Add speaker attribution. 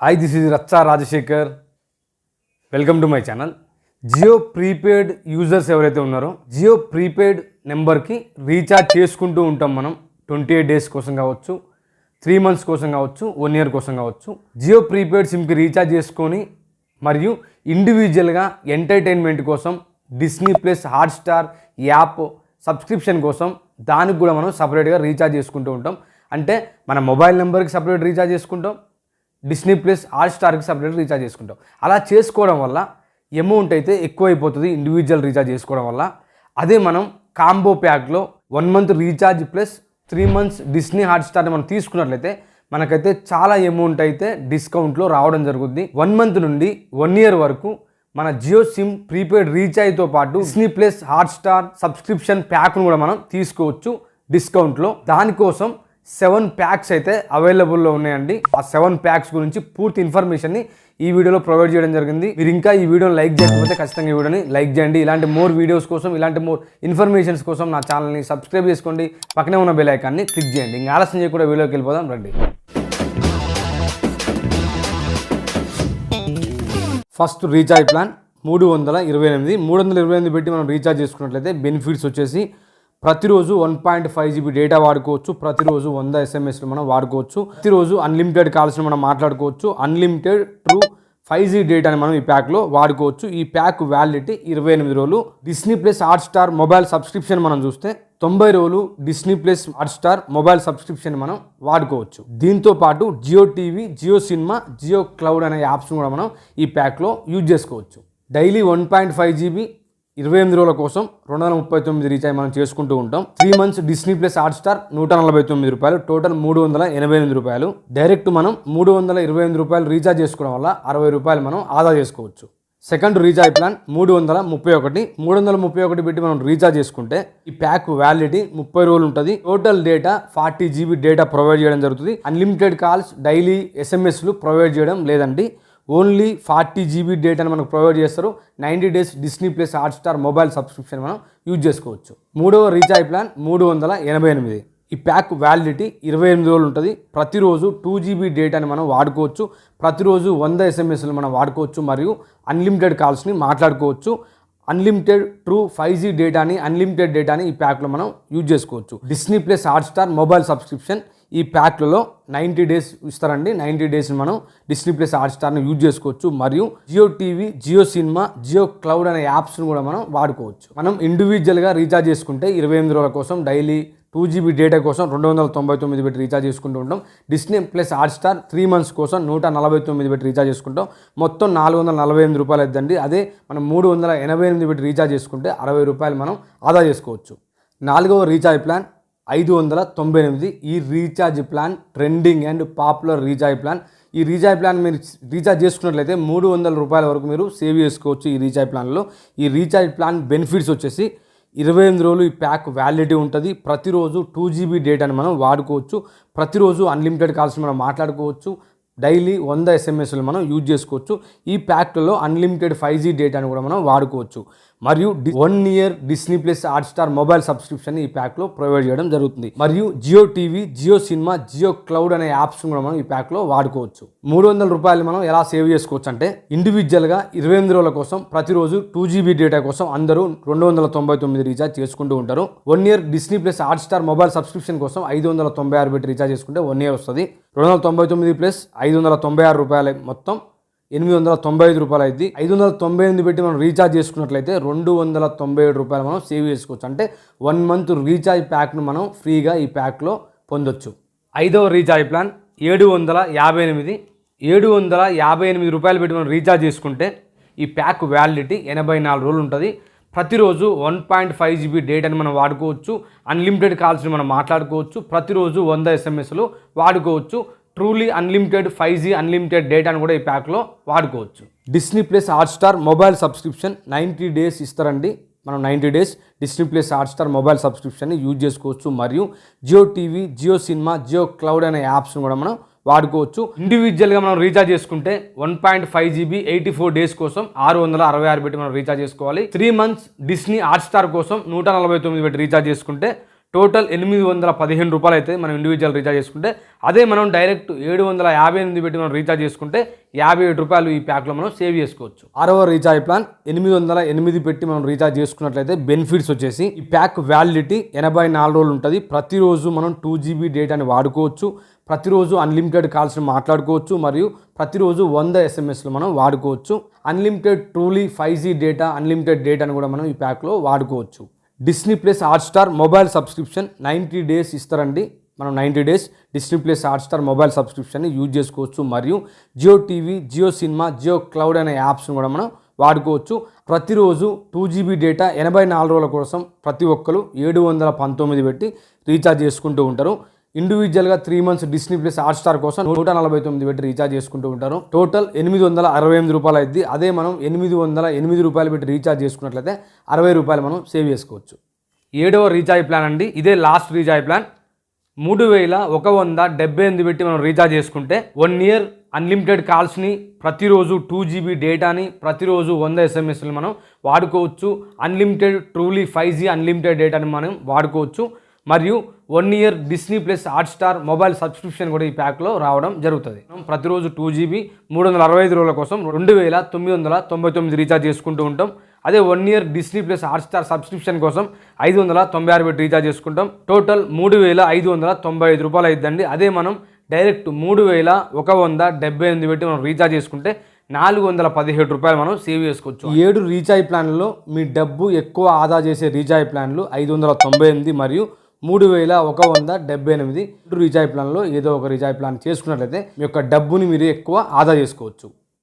Speaker 1: Hi this is Racha Rajasekhar welcome to my channel Jio prepaid users ఎవరైతే ఉన్నారో Jio prepaid నెంబర్కి recharge చేసుకుంటూ ఉంటాం మనం. ట్వంటీ ఎయిట్ డేస్ కోసం కావచ్చు త్రీ మంత్స్ కోసం కావచ్చు వన్ ఇయర్ కోసం కావచ్చు. జియో ప్రీపెయిడ్ సిమ్కి రీఛార్జ్ చేసుకొని మరియు ఇండివిజువల్గా ఎంటర్టైన్మెంట్ కోసం Disney plus Hotstar app subscription కోసం దానికి కూడా మనం సపరేట్గా రీఛార్జ్ చేసుకుంటూ ఉంటాం. అంటే మన మొబైల్ నెంబర్కి సపరేట్ రీఛార్జ్ చేసుకుంటాం. డిస్నీ ప్లస్ హాట్ స్టార్కి సపరేట్ రీఛార్జ్ చేసుకుంటాం. అలా చేసుకోవడం వల్ల అమౌంట్ అయితే ఎక్కువ అయిపోతుంది ఇండివిజువల్ రీఛార్జ్ చేసుకోవడం వల్ల. అదే మనం combo ప్యాక్లో one month recharge plus three months Disney హాట్స్టార్ని మనం తీసుకున్నట్లయితే మనకైతే చాలా అమౌంట్ అయితే డిస్కౌంట్లో రావడం జరుగుతుంది వన్ మంత్ నుండి వన్ ఇయర్ వరకు మన జియో సిమ్ ప్రీపెయిడ్ రీఛార్జ్తో పాటు Disney plus Hotstar subscription ప్యాక్ను కూడా మనం తీసుకోవచ్చు డిస్కౌంట్లో దానికోసం సెవెన్ ప్యాక్స్ అయితే అవైలబుల్లో ఉన్నాయండి. ఆ సెవెన్ ప్యాక్స్ గురించి పూర్తి ఇన్ఫర్మేషన్ని ఈ వీడియోలో ప్రొవైడ్ చేయడం జరిగింది. మీరు ఇంకా ఈ వీడియోని లైక్ చేయకపోతే ఖచ్చితంగా ఈ వీడియోని లైక్ చేయండి. ఇలాంటి మోర్ వీడియోస్ కోసం ఇలాంటి మోర్ ఇన్ఫర్మేషన్స్ కోసం నా ఛానల్ని సబ్స్క్రైబ్ చేసుకోండి. పక్కనే ఉన్న బెల్ ఐకాన్ని క్లిక్ చేయండి. ఇంకా ఆలస్యం చేయకుండా వీడియోకి వెళ్ళిపోదాం రండి. ఫస్ట్ రీఛార్జ్ ప్లాన్ మూడు వందల ఇరవై ఎనిమిది. మూడు వందల ఇరవై ఎనిమిది పెట్టి మనం రీఛార్జ్ చేసుకున్నట్లయితే బెనిఫిట్స్ వచ్చేసి ప్రతిరోజు one point five GB data వాడుకోవచ్చు. ప్రతిరోజు వంద ఎస్ఎంఎస్లు మనం వాడుకోవచ్చు. ప్రతిరోజు అన్లిమిటెడ్ కాల్స్ని మనం మాట్లాడుకోవచ్చు. అన్లిమిటెడ్ ట్రూ ఫైవ్ జీ డేటాని మనం ఈ ప్యాక్లో వాడుకోవచ్చు. ఈ ప్యాక్ వ్యాలిడిటీ ఇరవై ఎనిమిది రోజులు. Disney plus Hotstar mobile subscription మనం చూస్తే తొంభై రోజులు Disney plus Hotstar mobile subscription మనం వాడుకోవచ్చు. దీంతో పాటు Jio TV Jio cinema Jio cloud అనే యాప్స్ కూడా మనం ఈ ప్యాక్లో యూజ్ చేసుకోవచ్చు. Daily one point five GB ఇరవై ఎనిమిది రోజుల కోసం రెండు వందల ముప్పై తొమ్మిది రీఛార్జ్ మనం చేసుకుంటూ ఉంటాం. Three months Disney plus Hotstar నూట నలభై తొమ్మిది రూపాయలు టోటల్ మూడు వందల ఎనభై ఎనిమిది రూపాయలు. డైరెక్ట్ మనం మూడు వందల ఇరవై ఎనిమిది రూపాయలు రీఛార్జ్ చేసుకోవడం వల్ల అరవై రూపాయలు మనం ఆదా చేసుకోవచ్చు. సెకండ్ రీఛార్జ్ ప్లాన్ మూడు వందల ముప్పై ఒకటి. మూడు వందల ముప్పై ఒకటి పెట్టి మనం రీఛార్జ్ చేసుకుంటే ఈ ప్యాక్ వ్యాలిడిటీ ముప్పై రోజులు ఉంటుంది. Total data forty GB data provide చేయడం జరుగుతుంది. అన్లిమిటెడ్ కాల్స్ డైలీ ఎస్ఎంఎస్లు ప్రొవైడ్ చేయడం లేదండి. ఓన్లీ ఫార్టీ జీబీ డేటాను మనకు ప్రొవైడ్ చేస్తారు. Ninety days Disney plus Hotstar mobile subscription మనం యూజ్ చేసుకోవచ్చు. మూడవ రీఛార్జ్ ప్లాన్ మూడు వందల ఎనభై ఎనిమిది. ఈ ప్యాక్ వ్యాలిడిటీ ఇరవై ఎనిమిది రోజులు ఉంటుంది. ప్రతిరోజు టూ జీబీ డేటాని మనం వాడుకోవచ్చు. ప్రతిరోజు వంద ఎస్ఎంఎస్లు మనం వాడుకోవచ్చు మరియు అన్లిమిటెడ్ కాల్స్ని మాట్లాడుకోవచ్చు. అన్లిమిటెడ్ ట్రూ ఫైవ్ జీ డేటాని అన్లిమిటెడ్ డేటాని ఈ ప్యాక్లో మనం యూజ్ చేసుకోవచ్చు. Disney plus Hotstar mobile subscription ఈ ప్యాక్లలో నైంటీ డేస్ ఇస్తారండి. నైంటీ డేస్ మనం డిస్నీ ప్లస్ హాట్స్టార్ని యూజ్ చేసుకోవచ్చు. మరియు Jio TV Jio cinema Jio cloud అనే యాప్స్ను కూడా మనం వాడుకోవచ్చు. మనం ఇండివిజువల్గా రీఛార్జ్ చేసుకుంటే ఇరవై ఎనిమిది రోజుల కోసం డైలీ టూ జీబీ డేటా కోసం రెండు వందల తొంభై తొమ్మిది పెట్టి రీఛార్జ్ చేసుకుంటూ ఉంటాం. Disney plus Hotstar three months కోసం నూట నలభై తొమ్మిది పెట్టి రీఛార్జ్ చేసుకుంటాం. మొత్తం నాలుగు వందల నలభై ఎనిమిది రూపాయలు అవుతుందండి. అదే మనం మూడు వందల ఎనభై ఎనిమిది పెట్టి రీఛార్జ్ చేసుకుంటే అరవై రూపాయలు మనం ఆదా చేసుకోవచ్చు. నాలుగవ రీఛార్జ్ ప్లాన్ ఐదు వందల తొంభై ఎనిమిది ఈ recharge plan trending and popular recharge plan. ఈ రీఛార్జ్ ప్లాన్ మీరు రీఛార్జ్ చేసుకున్నట్లయితే మూడు వందల రూపాయల వరకు మీరు సేవ్ చేసుకోవచ్చు ఈ రీఛార్జ్ ప్లాన్లో. ఈ రీఛార్జ్ ప్లాన్ బెనిఫిట్స్ వచ్చేసి ఇరవై ఎనిమిది రోజులు ఈ ప్యాక్ వ్యాలిడిటీ ఉంటుంది. ప్రతిరోజు టూ జీబీ డేటాని మనం వాడుకోవచ్చు. ప్రతిరోజు అన్లిమిటెడ్ కాల్స్ మనం మాట్లాడుకోవచ్చు. డైలీ వంద ఎస్ఎంఎస్లు మనం యూజ్ చేసుకోవచ్చు. ఈ ప్యాక్లలో అన్లిమిటెడ్ ఫైవ్ జీ డేటాను కూడా మనం వాడుకోవచ్చు. మరియు one year Disney plus Hotstar mobile subscription ఈ ప్యాక్లో ప్రొవైడ్ చేయడం జరుగుతుంది. మరియు Jio TV Jio cinema Jio cloud అనే యాప్స్ కూడా మనం ఈ ప్యాక్లో వాడుకోవచ్చు. మూడు వందల రూపాయలు మనం ఎలా సేవ్ చేసుకోవచ్చు అంటే ఇండివిజువల్గా ఇరవై ఎనిమిది రోజుల కోసం ప్రతిరోజు టూ జీబీ డేటా కోసం అందరూ రెండు వందల తొంభై తొమ్మిది రీఛార్జ్ చేసుకుంటూ ఉంటారు. One year Disney plus Hotstar mobile subscription కోసం ఐదు వందల తొంభై ఆరు పెట్టి రీఛార్జ్ చేసుకుంటే వన్ ఇయర్ వస్తుంది. రెండు వందల తొంభై తొమ్మిది ప్లస్ ఐదు వందల తొంభై ఆరు రూపాయలు మొత్తం ఎనిమిది వందల తొంభై ఐదు రూపాయలు అయింది ఐదు వందల తొంభై ఎనిమిది పెట్టి మనం రీఛార్జ్ చేసుకున్నట్లయితే రెండు వందల తొంభై ఏడు రూపాయలు మనం సేవ్ చేసుకోవచ్చు. అంటే వన్ మంత్ రీఛార్జ్ ప్యాక్ను మనం ఫ్రీగా ఈ ప్యాక్లో పొందొచ్చు. ఐదవ రీఛార్జ్ ప్లాన్ ఏడు వందల యాభై ఎనిమిది. ఏడు వందల యాభై ఎనిమిది రూపాయలు పెట్టి మనం రీఛార్జ్ చేసుకుంటే ఈ ప్యాక్ వ్యాలిడిటీ ఎనభై నాలుగు రోజులు ఉంటుంది. ప్రతిరోజు వన్ పాయింట్ ఫైవ్ జీబీ డేటాని మనం వాడుకోవచ్చు. అన్లిమిటెడ్ కాల్స్ని మనం మాట్లాడుకోవచ్చు. ప్రతిరోజు వంద ఎస్ఎంఎస్లు వాడుకోవచ్చు. Truly unlimited five G unlimited డేటాను కూడా ఈ ప్యాక్లో వాడుకోవచ్చు. Disney plus Hotstar mobile subscription ninety days ఇస్తారండి. మనం ninety days Disney plus Hotstar mobile సబ్స్క్రిప్షన్ని use చేసుకోవచ్చు. మరియు Jio TV Jio cinema Jio cloud అనే యాప్స్ను కూడా మనం వాడుకోవచ్చు. ఇండివిజువల్గా మనం రీఛార్జ్ చేసుకుంటే one point five GB eighty four days కోసం ఆరు వందల అరవై ఆరు పెట్టి మనం రీఛార్జ్ చేసుకోవాలి. త్రీ మంత్స్ డిస్నీ హాట్స్టార్ కోసం నూట నలభై తొమ్మిది పెట్టి రీఛార్జ్ చేసుకుంటే టోటల్ ఎనిమిది వందల పదిహేను రూపాయలు అయితే మనం ఇండివిజువల్ రీఛార్జ్ చేసుకుంటే అదే మనం డైరెక్ట్ ఏడు వందల యాభై ఎనిమిది పెట్టి మనం రీఛార్జ్ చేసుకుంటే యాభై ఏడు రూపాయలు ఈ ప్యాక్లో మనం సేవ్ చేసుకోవచ్చు. ఆరవ రీఛార్జ్ ప్లాన్ ఎనిమిది వందల ఎనిమిది పెట్టి మనం రీఛార్జ్ చేసుకున్నట్లయితే బెనిఫిట్స్ వచ్చేసి ఈ ప్యాక్ వ్యాలిడిటీ ఎనభై నాలుగు రోజులు ఉంటుంది. ప్రతిరోజు మనం టూ జీబీ డేటాని వాడుకోవచ్చు. ప్రతిరోజు అన్లిమిటెడ్ కాల్స్ని మాట్లాడుకోవచ్చు మరియు ప్రతిరోజు వంద ఎస్ఎంఎస్లు మనం వాడుకోవచ్చు. Unlimited truly five G data unlimited డేటాను కూడా మనం ఈ ప్యాక్లో వాడుకోవచ్చు. Disney plus Hotstar mobile subscription ninety days ఇస్తారండి. మనం ninety days Disney plus Hotstar mobile సబ్స్క్రిప్షన్ని use చేసుకోవచ్చు. మరియు Jio TV Jio cinema Jio cloud అనే యాప్స్ని కూడా మనం వాడుకోవచ్చు. ప్రతిరోజు టూ జీబీ డేటా ఎనభై నాలుగు రోజుల కోసం ప్రతి ఒక్కరు ఏడు వందల పంతొమ్మిది పెట్టి రీఛార్జ్ చేసుకుంటూ ఉంటారు. ఇండివిజువల్గా three months Disney plus Hotstar కోసం నూట నలభై తొమ్మిది పెట్టి రీఛార్జ్ చేసుకుంటూ ఉంటారు. టోటల్ ఎనిమిది వందల అరవై ఎనిమిది రూపాయలు అయింది. అదే మనం ఎనిమిది వందల ఎనిమిది రూపాయలు పెట్టి రీఛార్జ్ చేసుకున్నట్లయితే అరవై రూపాయలు మనం సేవ్ చేసుకోవచ్చు. ఏడవ రీఛార్జ్ ప్లాన్ అండి. ఇదే లాస్ట్ రీఛార్జ్ ప్లాన్ మూడు వేల ఒక వంద డెబ్బై ఎనిమిది పెట్టి మనం రీఛార్జ్ చేసుకుంటే వన్ ఇయర్ అన్లిమిటెడ్ కాల్స్ని ప్రతిరోజు టూ జీబీ డేటాని ప్రతిరోజు వంద ఎస్ఎంఎస్ని మనం వాడుకోవచ్చు. Unlimited truly five G unlimited డేటాని మనం వాడుకోవచ్చు. మరియు one year Disney plus Hotstar mobile subscription కూడా ఈ ప్యాక్లో రావడం జరుగుతుంది. మనం ప్రతిరోజు టూ జీబీ మూడు వందల అరవై ఐదు రోజుల కోసం రెండు వేల తొమ్మిది వందల తొంభై తొమ్మిది రీఛార్జ్ చేసుకుంటూ ఉంటాం. అదే one year Disney plus Hotstar subscription కోసం ఐదు వందల తొంభై ఆరు పెట్టి రీఛార్జ్ చేసుకుంటాం. టోటల్ మూడు వేల ఐదు వందల తొంభై ఐదు రూపాయలు అయిద్దండి. అదే మనం డైరెక్ట్ మూడు వేల ఒక వంద డెబ్బై ఎనిమిది పెట్టి మనం రీఛార్జ్ చేసుకుంటే నాలుగు వందల పదిహేడు రూపాయలు మనం సేవ్ చేసుకోవచ్చు. ఏడు రీఛార్జ్ ప్లాన్లలో మీ డబ్బు ఎక్కువ ఆదా చేసే రీఛార్జ్ ప్లాన్లు ఐదు వందల తొంభై ఎనిమిది మరియు మూడు వేల ఒక వంద డెబ్బై ఎనిమిది రీఛార్జ్ ప్లాన్లో ఏదో ఒక రీఛార్జ్ ప్లాన్ చేసుకున్నట్లయితే మీ యొక్క డబ్బుని మీరు ఎక్కువ ఆదా చేసుకోవచ్చు.